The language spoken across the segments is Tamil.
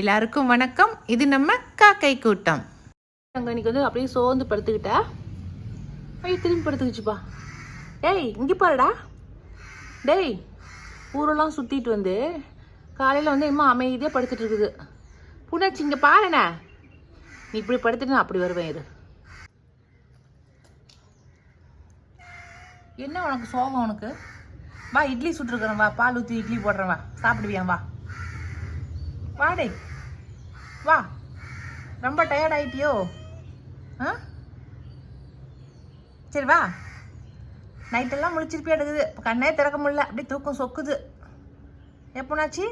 எல்லாருக்கும் வணக்கம். இது நம்ம காக்கை கூட்டம். இன்னைக்கு வந்து அப்படியே சோர்ந்து படுத்துக்கிட்டா? ஐயோ திரும்பி படுத்துக்கிச்சுப்பா. டேய் இங்கே பாருடா. டேய் ஊரெல்லாம் சுற்றிட்டு வந்து காலையில் வந்து இம்மா அமைதியாக படுத்துட்டு இருக்குது. புணர்ச்சி இங்கே பாருண்ணே நீ இப்படி படுத்துட்டு நான் அப்படி வருவேன் இரு. என்ன உனக்கு சோகம் உனக்கு? வா இட்லி சுட்டுருக்குறேன் வா. பால் ஊற்றி இட்லி போடுறேன் வா. சாப்பிடுவியா வா. வாடே வா. ரொம்ப டயர்ட் ஆயிட்டியோ? ஆ? சரி வா. நைட்டெல்லாம் முழிச்சிருப்பியா எடுக்குது இப்போ கண்ணே திறக்க முடியல. அப்படியே தூக்கம் சொக்குது. எப்போனாச்சு?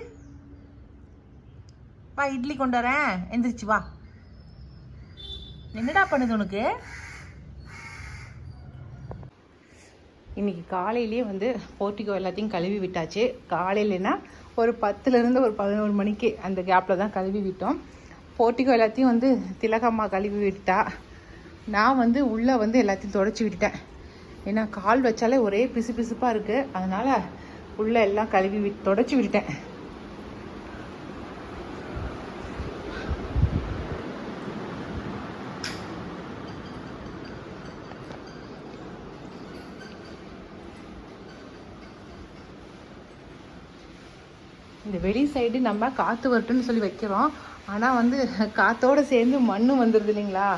வா இட்லி கொண்டு வரேன். எந்திரிச்சு வா. என்னடா பண்ணுது உனக்கு? இன்னைக்கு காலையிலேயே வந்து போர்ட்டிகோ எல்லாத்தையும் கழுவி விட்டாச்சு. காலையிலனா ஒரு பத்துலேருந்து ஒரு பதினோரு மணிக்கு அந்த கேப்பில் தான் கழுவி விட்டோம். போட்டிக்கோ எல்லாத்தையும் வந்து திலகம்மா கழுவி விட்டா நான் வந்து உள்ளே வந்து எல்லாத்தையும் தொடச்சி விட்டுட்டேன். ஏன்னா கால் வச்சாலே ஒரே பிசு பிசுப்பாக இருக்குது அதனால் உள்ளே எல்லாம் கழுவி விட் தொடச்சி விட்டுட்டேன். இந்த வெளி சைடு நம்ம காற்று வரட்டுன்னு சொல்லி வைக்கிறோம். ஆனால் வந்து காற்றோடு சேர்ந்து மண்ணும் வந்துடுது இல்லைங்களா?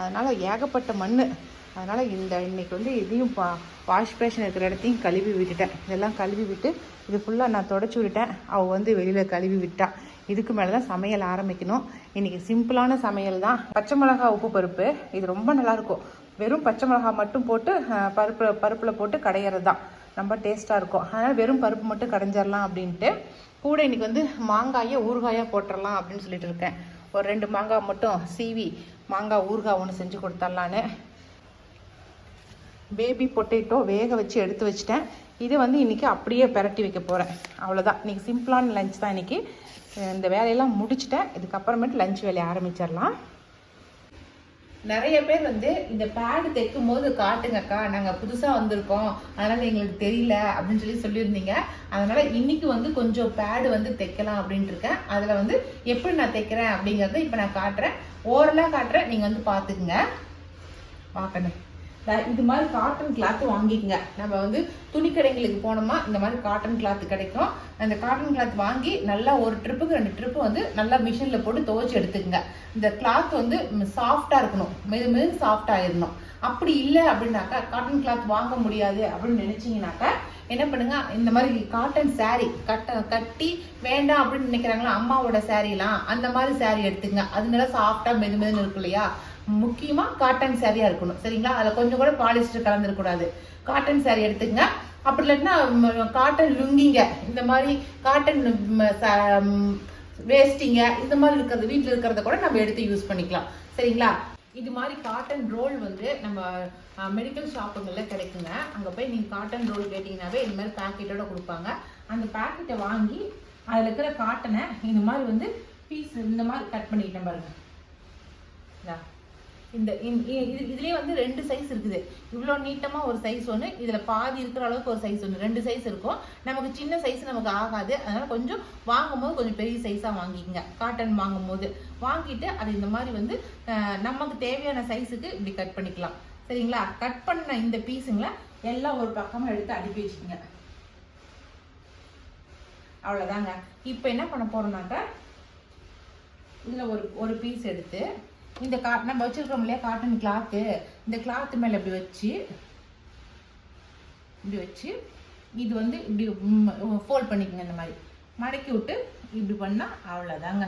அதனால் ஏகப்பட்ட மண் அதனால் இந்த இன்றைக்கி வந்து இதையும் பா வாஷ் பேஷன் இருக்கிற இடத்தையும் கழுவி விட்டுட்டேன். இதெல்லாம் கழுவி விட்டு இது ஃபுல்லாக நான் தொடச்சி விட்டுட்டேன். அவள் வந்து வெளியில் கழுவி விட்டா. இதுக்கு மேலே தான் சமையல் ஆரம்பிக்கணும். இன்றைக்கி சிம்பிளான சமையல் தான். பச்சை மிளகா உப்பு பருப்பு. இது ரொம்ப நல்லாயிருக்கும் வெறும் பச்சை மிளகா மட்டும் போட்டு பருப்பு பருப்பில் போட்டு கடையிறது தான். ரொம்ப டேஸ்ட்டாக இருக்கும். அதனால் வெறும் பருப்பு மட்டும் கடைஞ்சிடலாம் அப்படின்ட்டு கூட இன்னைக்கு வந்து மாங்காயை ஊறுகாயாக போட்டுடலாம் அப்படின்னு சொல்லிட்டு இருக்கேன். ஒரு ரெண்டு மாங்காய் மட்டும் சீவி மாங்காய் ஊறுகாய் ஒன்று செஞ்சு கொடுத்துடலான்னு. பேபி பொட்டேட்டோ வேக வச்சு எடுத்து வச்சிட்டேன். இது வந்து இன்றைக்கி அப்படியே பிரட்டி வைக்க போகிறேன் அவ்வளோதான் இன்னைக்கு சிம்பிளான லஞ்ச் தான் இன்னைக்கு. இந்த வேலையெல்லாம் முடிச்சிட்டேன். இதுக்கப்புறமேட்டு லஞ்ச் வேலையை ஆரம்பிச்சிடலாம். நிறைய பேர் வந்து இந்த பேடு தைக்கும் போது காட்டுங்கக்கா நாங்கள் புதுசாக வந்திருக்கோம். அதனால் எங்களுக்கு தெரியல அப்படின்னு சொல்லி சொல்லியிருந்தீங்க. அதனால் இன்னைக்கு வந்து கொஞ்சம் பேடு வந்து தைக்கலாம் அப்படின்ட்டு இருக்கேன். அதில் வந்து எப்படி நான் தைக்கிறேன் அப்படிங்கிறத இப்போ நான் காட்டுறேன். ஓரலாக காட்டுறேன். நீங்கள் வந்து பார்த்துக்குங்க. பார்க்கணும். இது மாதிரி காட்டன் கிளாத்து வாங்கிக்கங்க. நம்ம வந்து துணி கடைங்களுக்கு போனோமா இந்த மாதிரி காட்டன் கிளாத்து கிடைக்கும். அந்த காட்டன் கிளாத் வாங்கி நல்லா ஒரு ட்ரிப்புக்கு ரெண்டு ட்ரிப்பு வந்து நல்லா மிஷினில் போட்டு துவைச்சி எடுத்துக்கங்க. இந்த கிளாத் வந்து சாஃப்டாக இருக்கணும். மெது மெது சாஃப்டாக இருக்கணும் அப்படி இல்லை அப்படின்னாக்கா காட்டன் கிளாத் வாங்க முடியாது அப்படின்னு நினச்சிங்கனாக்கா என்ன பண்ணுங்க? இந்த மாதிரி காட்டன் saree கட்ட கட்டி வேண்டாம் அப்படின்னு நினைக்கிறாங்களா? அம்மாவோட சாரீலாம் அந்த மாதிரி saree எடுத்துங்க அது நல்லா மெது மெதுன்னு இருக்கு இல்லையா? முக்கியமாக காட்டன் சேரீயாக இருக்கணும். சரிங்களா? அதில் கொஞ்சம் கூட பாலிஸ்டர் கலந்துருக்கூடாது. காட்டன் சேரீ எடுத்துங்க அப்படி இல்லைன்னா காட்டன் லுங்கிங்க. இந்த மாதிரி காட்டன் வேஸ்டிங்க இந்த மாதிரி இருக்கிறது வீட்டில் இருக்கிறத கூட நம்ம எடுத்து யூஸ் பண்ணிக்கலாம். சரிங்களா? இது மாதிரி காட்டன் ரோல் வந்து நம்ம மெடிக்கல் ஷாப்புங்களில் கிடைக்குங்க. அங்கே போய் நீங்கள் காட்டன் ரோல் கேட்டிங்கனாவே இந்த மாதிரி பேக்கெட்டோட கொடுப்பாங்க. அந்த பேக்கெட்டை வாங்கி அதில் இருக்கிற காட்டனை இந்த மாதிரி வந்து பீஸ் இந்த மாதிரி கட் பண்ணிக்கிட்டேன் பாருங்க. இதா. இந்த இந்த- இ- இது இதுலயே வந்து ரெண்டு சைஸ் இருக்குது. இவ்வளோ நீட்டமா ஒரு சைஸ் ஒன்று இதுல பாதி இருக்கிற அளவுக்கு ஒரு சைஸ் ஒன்று ரெண்டு சைஸ் இருக்கும். நமக்கு சின்ன சைஸ் நமக்கு ஆகாது. அதனால கொஞ்சம் வாங்கும்போது கொஞ்சம் பெரிய சைஸா வாங்கிக்கங்க. காட்டன் வாங்கும்போது. வாங்கிட்டு அது இந்த மாதிரி வந்து நமக்கு தேவையான சைஸுக்கு இப்படி கட் பண்ணிக்கலாம். சரிங்களா? கட் பண்ண இந்த பீஸுங்களை எல்லாம் ஒரு பக்கமாக எடுத்து அடுக்கி வச்சுக்கோங்க. அவ்வளோதாங்க இப்போ என்ன பண்ண போறோம்னாக்கா இதில் ஒரு ஒரு பீஸ் எடுத்து இந்த கா நம்ம வச்சுருக்கோம் இல்லையா காட்டன் கிளாத்து இந்த கிளாத்து மேலே இப்படி வச்சு இப்படி வச்சு இது வந்து இப்படி ஃபோல்ட் பண்ணிக்கோங்க இந்த மாதிரி. மடக்கி விட்டு இப்படி பண்ணால் அவ்வளோதாங்க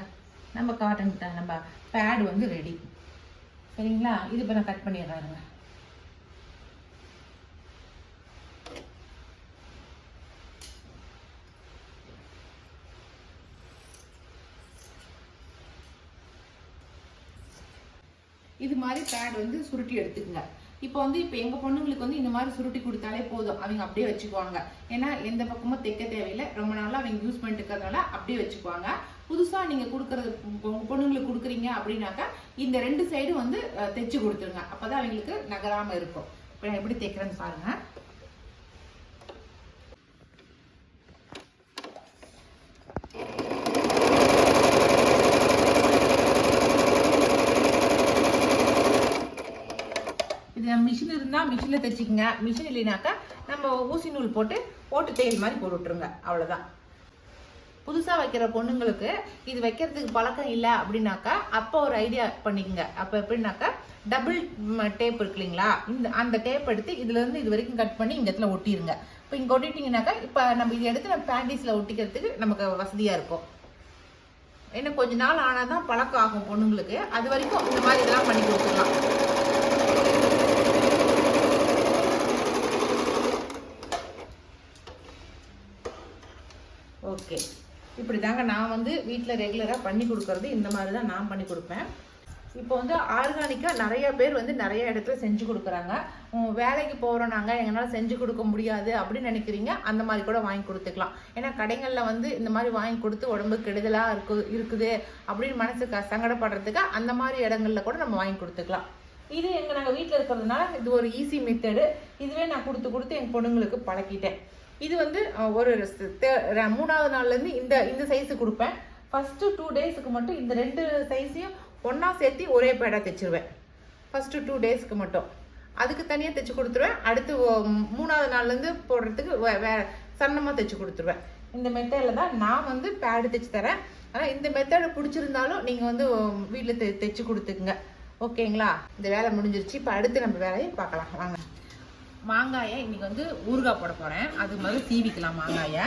நம்ம காட்டன் நம்ம பேடு வந்து ரெடி சரிங்களா? இது இப்போ நான் கட் பண்ணிடுறாருங்க இது மாதிரி பேட் வந்து சுருட்டி எடுத்துக்கங்க. இப்போ வந்து இப்போ எங்கள் பொண்ணுங்களுக்கு வந்து இந்த மாதிரி சுருட்டி கொடுத்தாலே போதும். அவங்க அப்படியே வச்சுக்குவாங்க. ஏன்னா எந்த பக்கமும் தைக்க தேவையில்லை. ரொம்ப நாளாக அவங்க யூஸ் பண்ணிட்டு இருக்கிறதுனால அப்படியே வச்சுக்குவாங்க. புதுசாக நீங்கள் கொடுக்குறது உங்க பொண்ணுங்களுக்கு கொடுக்குறீங்க அப்படின்னாக்கா இந்த ரெண்டு சைடும் வந்து தைச்சு கொடுத்துருங்க. அப்பதான் அவங்களுக்கு நகராமல் இருக்கும். இப்போ நான் எப்படி தைக்கிறேன்னு பாருங்கள் மிஷினில் தைச்சிக்கங்க. மிஷின் இல்லைனாக்கா நம்ம ஊசி நூல் போட்டு போட்டு தையல் மாதிரி போட்டு விட்ருங்க அவ்வளோதான் புதுசாக வைக்கிற பொண்ணுங்களுக்கு இது வைக்கிறதுக்கு பழக்கம் இல்லை அப்படின்னாக்கா அப்போ ஒரு ஐடியா பண்ணிக்கங்க. அப்போ எப்படின்னாக்கா டபுள் டேப் இருக்கு இல்லைங்களா? இந்த அந்த டேப் எடுத்து இதுலேருந்து இது வரைக்கும் கட் பண்ணி இந்த இடத்துல ஒட்டிடுங்க இப்போ இங்கே ஒட்டிட்டிங்கனாக்கா இப்போ நம்ம இதை எடுத்து நம்ம பேண்டிஸில் ஒட்டிக்கிறதுக்கு நமக்கு வசதியாக இருக்கும். ஏன்னா கொஞ்ச நாள் ஆனால் தான் பழக்கம் ஆகும் பொண்ணுங்களுக்கு. அது வரைக்கும் இந்த மாதிரி இதெல்லாம் பண்ணி கொடுத்துக்கலாம் ஓகே இப்படி தாங்க நான் வந்து வீட்டில் ரெகுலராக பண்ணி கொடுக்கறது. இந்த மாதிரி தான் நான் பண்ணி கொடுப்பேன். இப்போ வந்து ஆர்கானிக்காக நிறைய பேர் வந்து நிறைய இடத்துல செஞ்சு கொடுக்குறாங்க. வேலைக்கு போகிறோம் நாங்கள் எங்களால் செஞ்சு கொடுக்க முடியாது அப்படின்னு நினைக்கிறீங்க அந்த மாதிரி கூட வாங்கி கொடுத்துக்கலாம். ஏன்னா கடைகளில் வந்து இந்த மாதிரி வாங்கி கொடுத்து உடம்பு கெடுதலாக இருக்கு இருக்குது அப்படின்னு மனசுக்கு சங்கடப்படுறதுக்கு அந்த மாதிரி இடங்கள்ல கூட நம்ம வாங்கி கொடுத்துக்கலாம். இது எங்கள் நாங்கள் வீட்டில் இருக்கிறதுனால இது ஒரு ஈஸி மெத்தடு இதுவே நான் கொடுத்து கொடுத்து எங்கள் பொண்ணுங்களுக்கு பழக்கிட்டேன். இது வந்து ஒரு தே- ர- மூணாவது நாள்லேருந்து இந்த இந்த சைஸு கொடுப்பேன். ஃபஸ்ட்டு டூ டேஸுக்கு மட்டும் இந்த ரெண்டு சைஸையும் ஒன்றா சேர்த்து ஒரே பேடாக தைச்சிருவேன். ஃபஸ்ட்டு டூ டேஸ்க்கு மட்டும். அதுக்கு தனியாக தைச்சி கொடுத்துருவேன். அடுத்து மூணாவது நாள்லேருந்து போடுறதுக்கு வே வே சன்னமாக தைச்சி கொடுத்துருவேன். இந்த மெத்தடில் தான் நான் வந்து பேடு தைச்சி தரேன். ஆனால் இந்த மெத்தடை பிடிச்சிருந்தாலும் நீங்கள் வந்து வீட்டில் தை தைச்சி கொடுத்துக்குங்க. ஓகேங்களா இந்த வேலை முடிஞ்சிருச்சு. இப்போ அடுத்து நம்ம வேலையை பார்க்கலாம். வாங்க. மாங்காயை இன்னைக்கு வந்து ஊறுகாய் போட போகிறேன் அது முதல்ல சீவிக்கலாம் மாங்காயை.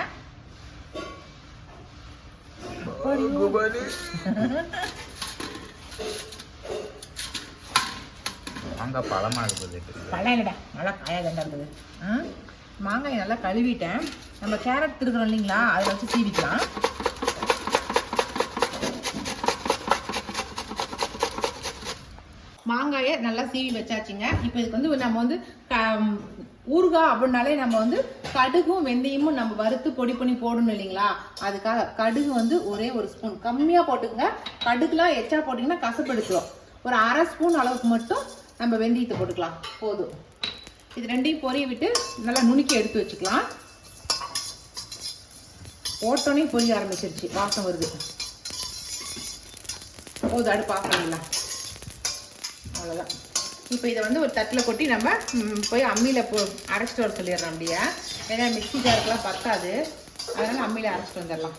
மாங்காய் பழமாக இருக்குது. பழம் இல்லைடா நல்லா காயாதண்டா இருக்குது. ஆ? மாங்காயை நல்லா கழுவிட்டேன். நம்ம கேரட் திருக்குறோம் இல்லைங்களா அதில் வச்சு சீவிக்கலாம். மாங்காயை நல்லா சீவி வச்சாச்சுங்க. இப்போ இதுக்கு வந்து நம்ம வந்து க ஊறுகாய் அப்படின்னாலே நம்ம வந்து கடுகும் வெந்தயமும் நம்ம வறுத்து பொடி பண்ணி போடணும் இல்லைங்களா? அதுக்காக கடுகு வந்து ஒரே ஒரு ஸ்பூன். கம்மியாக போட்டுக்கங்க. கடுகுலாம் எச்சா போட்டிங்கன்னா கசப்படுத்துவோம் ஒரு அரை ஸ்பூன் அளவுக்கு மட்டும் நம்ம வெந்தயத்தை போட்டுக்கலாம். போதும். இது ரெண்டையும் பொரிய விட்டு நல்லா நுணுக்கி எடுத்து வச்சுக்கலாம். போட்டோன்னே பொரிய ஆரம்பிச்சிருச்சு. வாசம் வருது. போதும் அடுப்பு ஆஃப் பண்ணிடலாம். அவ்வளோதான் இப்போ இதை வந்து ஒரு தட்டில் கொட்டி நம்ம போய் அம்மியில் போ அரைச்சிட்டு வர சொல்லிடுறோம் அப்படியே? ஏன்னா மிக்சி ஜாருக்கெலாம் பத்தாது. அதனால் அம்மியில் அரைச்சிட்டு வந்துடலாம்.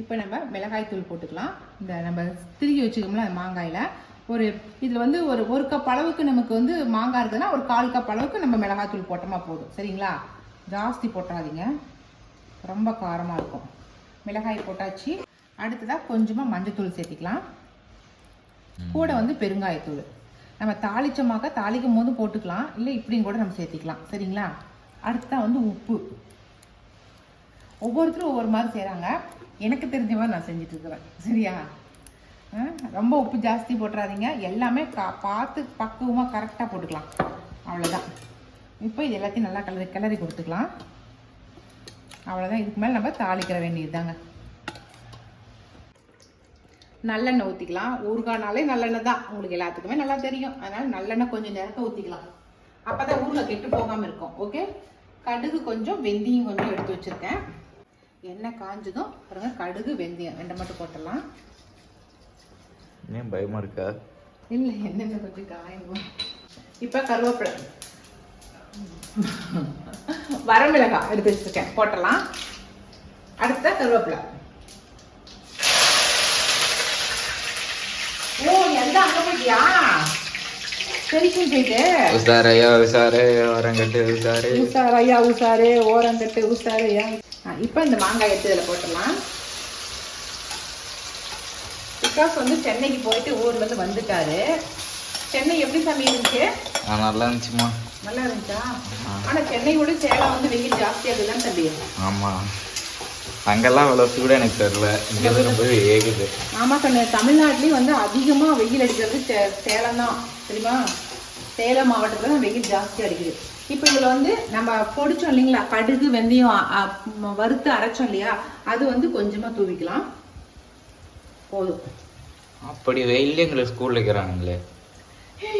இப்போ நம்ம மிளகாய் தூள் போட்டுக்கலாம். இந்த நம்ம திருகி வச்சுக்கோம்ல அந்த மாங்காயில். ஒரு இதில் வந்து ஒரு ஒரு கப் அளவுக்கு நமக்கு வந்து மாங்காய் இருக்குதுன்னா ஒரு கால் கப் அளவுக்கு நம்ம மிளகாய் தூள் போட்டோமா போதும். சரிங்களா? ஜாஸ்தி போட்டாதீங்க. ரொம்ப காரமாக இருக்கும். மிளகாய் போட்டாச்சு. அடுத்ததாக கொஞ்சமாக மஞ்சத்தூள் சேர்த்திக்கலாம். கூட வந்து பெருங்காயத்தூள். நம்ம தாளிச்சமாக்க தாளிக்கும் போது போட்டுக்கலாம். இல்லை இப்படியும் கூட நம்ம சேர்த்திக்கலாம். சரிங்களா? அடுத்ததான் வந்து உப்பு. ஒவ்வொருத்தரும் ஒவ்வொரு மாதிரி செய்கிறாங்க எனக்கு தெரிஞ்ச மாதிரி நான் செஞ்சுட்டு இருக்கிறேன் சரியா? ஆ, ரொம்ப உப்பு ஜாஸ்தி போட்டுறாதீங்க. எல்லாமே கா பார்த்து பக்குவமாக கரெக்டாக போட்டுக்கலாம். அவ்வளோதான் இப்போ இது எல்லாத்தையும் நல்லா கிளறி கிளறி கொடுத்துக்கலாம். அவ்வளோதான் இதுக்கு மேலே நம்ம தாளிக்கிற வேண்டியது தாங்க நல்லெண்ணெய் ஊற்றிக்கலாம் ஊறுகாய்னாலே நல்லெண்ணெய் தான். உங்களுக்கு எல்லாத்துக்குமே நல்லா தெரியும். அதனால் நல்லெண்ணெய் கொஞ்சம் நேரத்தை ஊற்றிக்கலாம் அப்போ தான் ஊறுகாய் கெட்டு போகாமல் இருக்கும். ஓகே கடுகு கொஞ்சம் வெந்தயம் கொஞ்சம் எடுத்து வச்சுருக்கேன். எண்ணெய் காஞ்சதும் பாருங்க கடுகு வெந்தயம். ரெண்டை மட்டும் போட்டுடலாம். ஏன் பயமாக இருக்கா? இல்லை எண்ணெய் கொஞ்சம் காயணும். இப்போ கருவேப்பிலை. வரமிளகாய் எடுத்து வச்சுருக்கேன். போட்டலாம் அடுத்த கருவேப்பிலை. ஓ நீ அந்த அங்க போயிட்டியா? சரிக்கும் போயிட்டு. உசாரையா உசாரே. ஓரங்கட்டு உசாரு இப்போ இந்த மாங்காய் எடுத்து இதில் போட்டுடலாம். விகாஸ் வந்து சென்னைக்கு போயிட்டு ஊர்ல இருந்து வந்துட்டாரு. சென்னை எப்படி சாமி இருந்துச்சு? நல்லா இருந்துச்சுமா நல்லா இருந்துச்சா? ஆனா சென்னை விட சேலம் வந்து வெயில் ஜாஸ்தியா இருக்குதான் தம்பி ஆமாம் அங்கெல்லாம் இவ்வளோ சூடு எனக்கு தெரியல. இங்கே தான் போய் ஏகுது ஆமா கண்ணு தமிழ்நாட்டிலயும் வந்து அதிகமா வெயில் அடிக்கிறது சே- சேலம் தான். தெரியுமா? சேலம் மாவட்டத்துல தான் வெயில் ஜாஸ்தி அடிக்குது. இப்போ இதுல வந்து நம்ம பொடிச்சோம் இல்லைங்களா? கடுகு வெந்தயம் வறுத்து அரைச்சோம் இல்லையா? அது வந்து கொஞ்சமா தூவிக்கலாம். போதும். அப்படி வெயிலே எங்களுக்கு ஸ்கூலில் இருக்கிறானுங்களே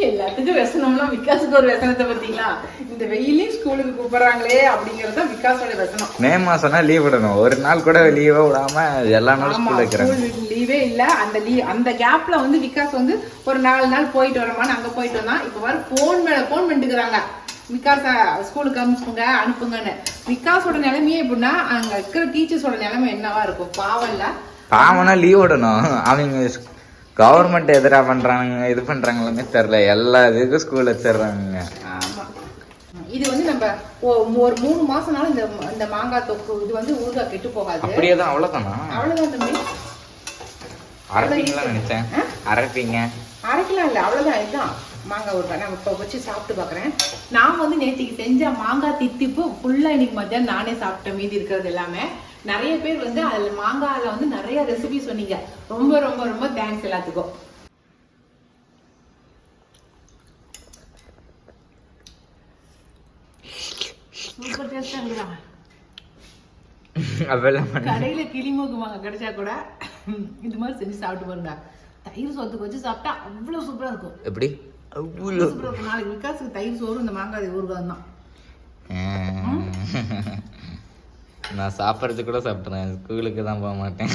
எல்லாத்துக்கும் விசனம்னா விகாஸுக்கு ஒரு விசனத்தை பார்த்தீங்களா? இந்த வெயிலையும் ஸ்கூலுக்கு கூப்பிடுறாங்களே அப்படிங்கிறது தான் விகாஸோட மே மாசம்னா லீவ் விடணும். ஒரு நாள் கூட லீவே விடாம எல்லா நாளும் ஸ்கூல் வைக்கிறாங்க லீவே இல்லை. அந்த லீவ் அந்த கேப்ல வந்து விகாஸ் வந்து ஒரு நாலு நாள் போயிட்டு வரமான்னு அங்க போயிட்டு வந்தான் இப்போ வர ஃபோன் மேல போன் பண்ணிட்டுக்கிறாங்க விகாஸை ஸ்கூலுக்கு அனுப்புங்க அனுப்புங்கன்னு. விகாஸோட நிலைமையே எப்படின்னா அங்க இருக்கிற டீச்சர்ஸோட நிலைமை என்னவா இருக்கும்? பாவம் இல்லை பாவம்னா லீவ் விடணும். அவங்க கவர்மெண்ட் எதிரா பண்றாங்க இது பண்றாங்களாமே தெரியல. எல்லா இதுக்கும் ஸ்கூல் வச்சிடுறாங்க இது வந்து நம்ம ஒரு மூணு மாசம்னாலும் இந்த இந்த மாங்காய் தொக்கு இது வந்து ஊறுகாய் கெட்டு போகாது. அப்படியே தான் அவ்வளவுதானா? அவ்வளவுதான் தம்பி. அரைப்பீங்களா நினைச்சேன். அரைப்பீங்க. அரைக்கலாம் இல்லை அவ்வளோதான் இதுதான். மாங்காய் ஊறுகாய். நான் இப்போ வச்சு சாப்பிட்டு பார்க்குறேன் நான் வந்து நேற்றுக்கு செஞ்ச மாங்காய் தித்திப்பு ஃபுல்லாக இன்னைக்கு மத்தியானம் நானே சாப்பிட்டேன் மீதி இருக்கிறது எல்லாமே. நிறைய பேர் வந்து அதில் மாங்காயில் வந்து நிறைய ரெசிபி சொன்னீங்க. ரொம்ப ரொம்ப ரொம்ப தேங்க்ஸ் எல்லாத்துக்கும். சூப்பர் டேஸ்டாக இருக்குதா கடையில கிளிமூக்கு கிடைச்சா கூட இது மாதிரி செஞ்சு சாப்பிட்டு பாருங்க. தயிர் சோத்துக்கு வச்சு சாப்பிட்டா அவ்வளவு சூப்பரா இருக்கும். எப்படி? அவ்வளோ சூப்பரா இருக்கும். நாளைக்கு விகாஸுக்கு தயிர் சோறு இந்த மாங்காய் ஊறுகாய் தான். நான் சாப்பிட்றது கூட சாப்பிட்றேன். ஸ்கூலுக்கு தான் போக மாட்டேன்.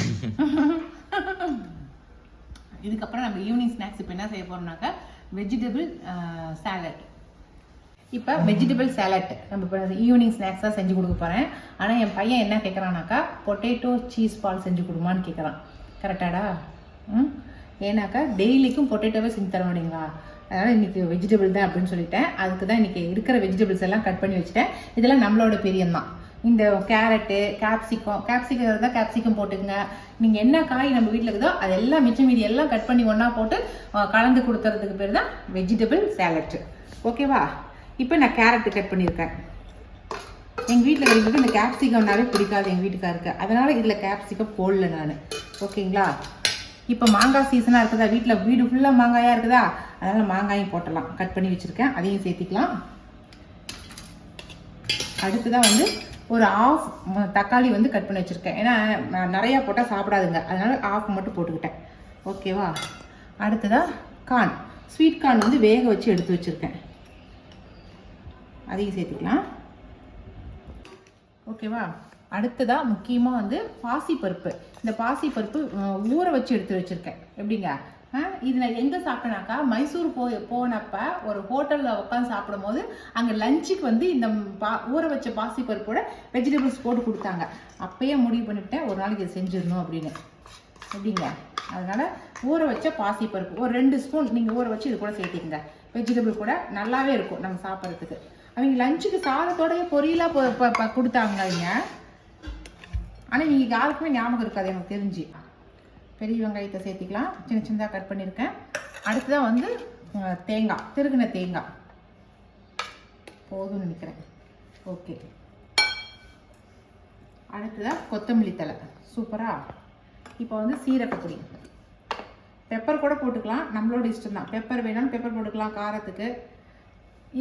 இதுக்கப்புறம் நம்ம ஈவினிங் ஸ்நாக்ஸ் இப்போ என்ன செய்ய போறோம்னாக்கா வெஜிடபிள் சாலட் இப்போ வெஜிடபிள் சாலட் நம்ம இப்போ ஈவினிங் ஸ்நாக்ஸாக செஞ்சு கொடுக்க போகிறேன் ஆனால் என் பையன் என்ன கேட்குறானாக்கா பொட்டேட்டோ சீஸ் பால் செஞ்சு கொடுமான்னு கேட்குறான் கரெக்டாடா ம்? ஏன்னாக்கா டெய்லிக்கும் பொட்டேட்டோவே செஞ்சு தர முடியுங்களா அதனால் இன்னைக்கு வெஜிடபிள் தான் அப்படின்னு சொல்லிட்டேன். அதுக்கு தான் இன்றைக்கி இருக்கிற வெஜிடபிள்ஸ் எல்லாம் கட் பண்ணி வச்சுட்டேன். இதெல்லாம் நம்மளோட பிரியம்தான். இந்த கேரட்டு கேப்சிகம் கேப்சிகம் இருந்தால் கேப்சிகம் போட்டுக்கங்க. நீங்கள் என்ன காய் நம்ம வீட்டில் இருக்குதோ அதெல்லாம் மிச்சம் மீதி எல்லாம் கட் பண்ணி ஒன்றா போட்டு கலந்து கொடுத்துறதுக்கு பேர் தான் வெஜிடபிள் சேலட் ஓகேவா இப்போ நான் கேரட்டு கட் பண்ணியிருக்கேன். எங்கள் வீட்டில் இருக்கிறது இந்த கேப்சிகம்னாவே பிடிக்காது எங்கள் வீட்டுக்காருக்கு. அதனால் இதில் கேப்சிகம் போடல நான். ஓகேங்களா இப்போ மாங்காய் சீசனாக இருக்குதா? வீட்டில் வீடு ஃபுல்லாக மாங்காயாக இருக்குதா? அதனால் மாங்காயும் போட்டலாம். கட் பண்ணி வச்சுருக்கேன். அதையும் சேர்த்திக்கலாம். அடுத்ததாக வந்து ஒரு ஆஃப் தக்காளி வந்து கட் பண்ணி வச்சுருக்கேன். ஏன்னா நிறையா போட்டால் சாப்பிடாதுங்க. அதனால் ஆஃப் மட்டும் போட்டுக்கிட்டேன். ஓகேவா அடுத்ததாக கார்ன் ஸ்வீட் கார்ன் வந்து வேக வச்சு எடுத்து வச்சுருக்கேன். அதையும் சேர்த்துக்கலாம். ஓகேவா அடுத்ததாக முக்கியமாக வந்து பாசிப்பருப்பு. இந்த பாசிப்பருப்பு ஊற வச்சு எடுத்து வச்சுருக்கேன். எப்படிங்க? இது நான் எங்கே சாப்பிட்டேனாக்கா மைசூர் போய் போனப்ப ஒரு ஹோட்டலில் உட்காந்து சாப்பிடும் போது அங்கே லஞ்சுக்கு வந்து இந்த பா ஊற வச்ச பாசிப்பருப்போட வெஜிடபிள்ஸ் போட்டு கொடுத்தாங்க. அப்பயே முடிவு பண்ணிவிட்டேன் ஒரு நாளைக்கு இதை செஞ்சிடணும் அப்படின்னு. எப்படிங்க? அதனால் ஊற வச்ச பாசிப்பருப்பு ஒரு ரெண்டு ஸ்பூன் நீங்கள் ஊற வச்சு இது கூட சேர்த்திக்கங்க. வெஜிடபிள் கூட நல்லாவே இருக்கும் நம்ம சாப்பிட்றதுக்கு. அவங்க லஞ்சுக்கு சாதத்தோடய பொரியலாக ப- ப- கொடுத்தாங்க அவங்க ஆனால் நீங்கள் யாருக்குமே ஞாபகம் இருக்காது எனக்கு தெரிஞ்சு. பெரிய வெங்காயத்தை சேர்த்திக்கலாம். சின்ன சின்னதாக கட் பண்ணியிருக்கேன் அடுத்ததாக வந்து தேங்காய் திருகுன தேங்காய். போதும்னு நினைக்கிறேன். ஓகே அடுத்ததாக கொத்தமல்லி தழை. சூப்பரா இப்போ வந்து சீரகப்பொடி பெப்பர் கூட போட்டுக்கலாம். நம்மளோட இஷ்டம் தான். பெப்பர் வேணாலும் பெப்பர் போட்டுக்கலாம் காரத்துக்கு.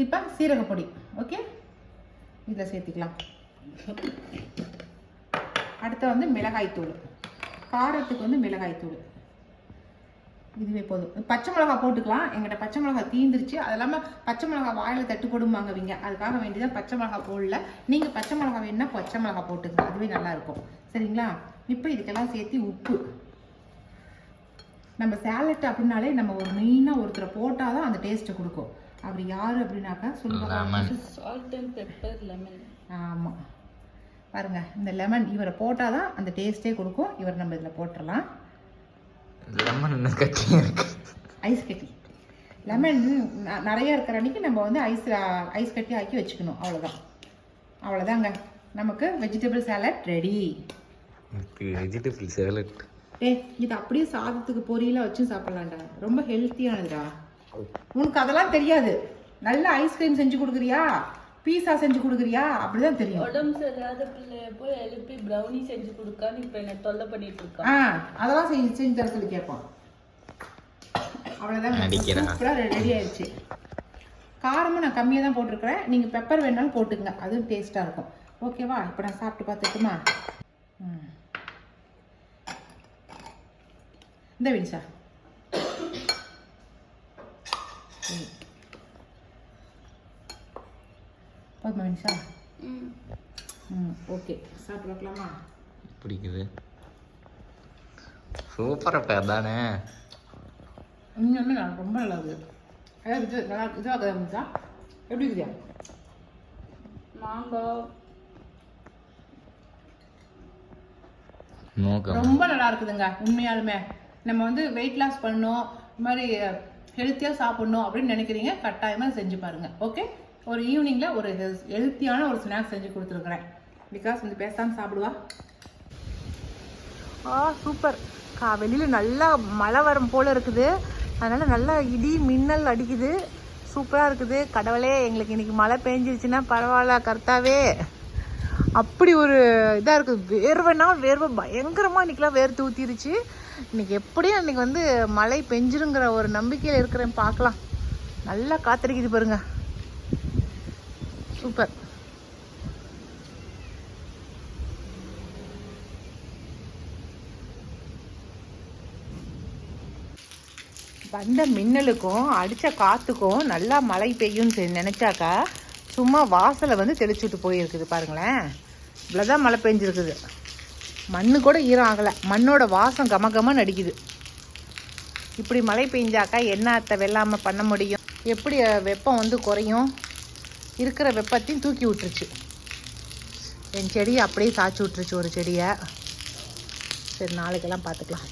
இப்போ சீரகப்பொடி ஓகே இதில் சேர்த்திக்கலாம். அடுத்து வந்து மிளகாய்த்தூள். காரத்துக்கு வந்து மிளகாய்த்தூள் இதுவே போதும். பச்சை மிளகா போட்டுக்கலாம். எங்கிட்ட பச்சை மிளகா தீந்துருச்சு. அது இல்லாமல் பச்சை மிளகா வாயில் தட்டு போடுமாங்க அவங்க அதுக்காக வேண்டியதான் பச்சை மிளகா போடல நீங்கள் பச்சை மிளகா வேணும்னா பச்சை மிளகா போட்டுங்க அதுவே நல்லா இருக்கும் சரிங்களா? இப்போ இதுக்கெல்லாம் சேர்த்து உப்பு. நம்ம சேலட் அப்படின்னாலே நம்ம ஒரு மெயினாக ஒருத்தரை போட்டால் தான் அந்த டேஸ்ட்டை கொடுக்கும். அப்படி யார் அப்படின்னாக்கா சொல்லுவாங்க ஆமாம் பாருங்க இந்த லெமன் இவரை போட்டால் தான் அந்த டேஸ்ட்டே கொடுக்கும். இவர் நம்ம இதில் போட்டுடலாம் லெமன் இருக்கு? ஐஸ் கட்டி. லெமன் நிறைய இருக்கிற அன்னைக்கு நம்ம வந்து ஐஸ் ஐஸ் கட்டி ஆக்கி வச்சுக்கணும். அவ்வளோதான் அவ்வளோதாங்க நமக்கு vegetable salad ready vegetable salad ஏய் இது அப்படியே சாதத்துக்கு பொரியலாக வச்சு சாப்பிட்லாம்டா. ரொம்ப ஹெல்த்தியானதுடா உனக்கு அதெல்லாம் தெரியாது. நல்ல ஐஸ்கிரீம் செஞ்சு கொடுக்குறியா? பீஸா செஞ்சு கொடுக்குறியா? அப்படிதான் தெரியும். உடம்பு சரியாத பிள்ளைய போய் எழுப்பி ப்ரௌனி செஞ்சு கொடுக்கான்னு இப்ப என்ன தொல்லை பண்ணிட்டு இருக்கான் ஆ அதெல்லாம் செஞ்சு செஞ்சு தர சொல்லி கேட்பான் அவ்வளோதான். சூப்பராக ரெடி ஆயிடுச்சு. காரமும் நான் கம்மியாக தான் போட்டிருக்கிறேன். நீங்கள் பெப்பர் வேணாலும் போட்டுங்க அதுவும் டேஸ்ட்டாக இருக்கும். ஓகேவா இப்போ நான் சாப்பிட்டு பார்த்துட்டுமா? ம். இந்த வினிஷா. போதுமா நிஷா ம். ஓகே. சாப்பிட்டு வைக்கலாமா? பிடிக்குது. சூப்பர் பேர் தானே இன்னுமே நல்லா ரொம்ப நல்லா இருக்குது அதாவது இது நல்லா இதுவாக இருந்துச்சா எப்படி இருக்குதா மாங்கா. ரொம்ப நல்லா இருக்குதுங்க உண்மையாலுமே. நம்ம வந்து வெயிட் லாஸ் பண்ணணும் இது மாதிரி ஹெல்த்தியாக சாப்பிடணும் அப்படின்னு நினைக்கிறீங்க கட்டாயமாக செஞ்சு பாருங்க. ஓகே? ஒரு ஈவினிங்கில் ஒரு ஹெல்த்தியான ஒரு ஸ்நாக்ஸ் செஞ்சு கொடுத்துருக்குறேன். பிகாஸ் வந்து பேசாமல் சாப்பிடுவா. ஆ சூப்பர். கா வெளியில் நல்லா மழை வரும் போல் இருக்குது. அதனால் நல்லா இடி மின்னல் அடிக்குது. சூப்பராக இருக்குது. கடவுளே எங்களுக்கு இன்னைக்கு மழை பெஞ்சிருச்சுன்னா பரவாயில்ல கர்த்தாவே. அப்படி ஒரு இதாக இருக்குது. வேர்வைனா வேர்வை பயங்கரமாக இன்றைக்கெலாம் வேர்த்து ஊற்றிருச்சு இன்றைக்கி எப்படியும் இன்றைக்கி வந்து மழை பெஞ்சிருங்கிற ஒரு நம்பிக்கையில் இருக்கிறேன். பார்க்கலாம். நல்லா காத்திருக்குது பாருங்கள் சூப்பர் வந்த மின்னலுக்கும் அடித்த காற்றுக்கும் நல்லா மழை பெய்யும்னு சொல்லி நினச்சாக்கா சும்மா வாசலை வந்து தெளிச்சுட்டு போயிருக்குது பாருங்களேன். இவ்வளோதான் மழை பெஞ்சிருக்குது. மண்ணு கூட ஈரம் ஆகலை. மண்ணோட வாசம் கம நடிக்குது அடிக்குது. இப்படி மழை பெஞ்சாக்கா என்ன அத்தை வெள்ளாமல் பண்ண முடியும்? எப்படி வெப்பம் வந்து குறையும்? இருக்கிற வெப்பத்தையும் தூக்கி விட்டுருச்சு. என் செடியை அப்படியே சாய்ச்சி விட்டுருச்சு ஒரு செடியை. சரி நாளைக்கெல்லாம் பார்த்துக்கலாம்.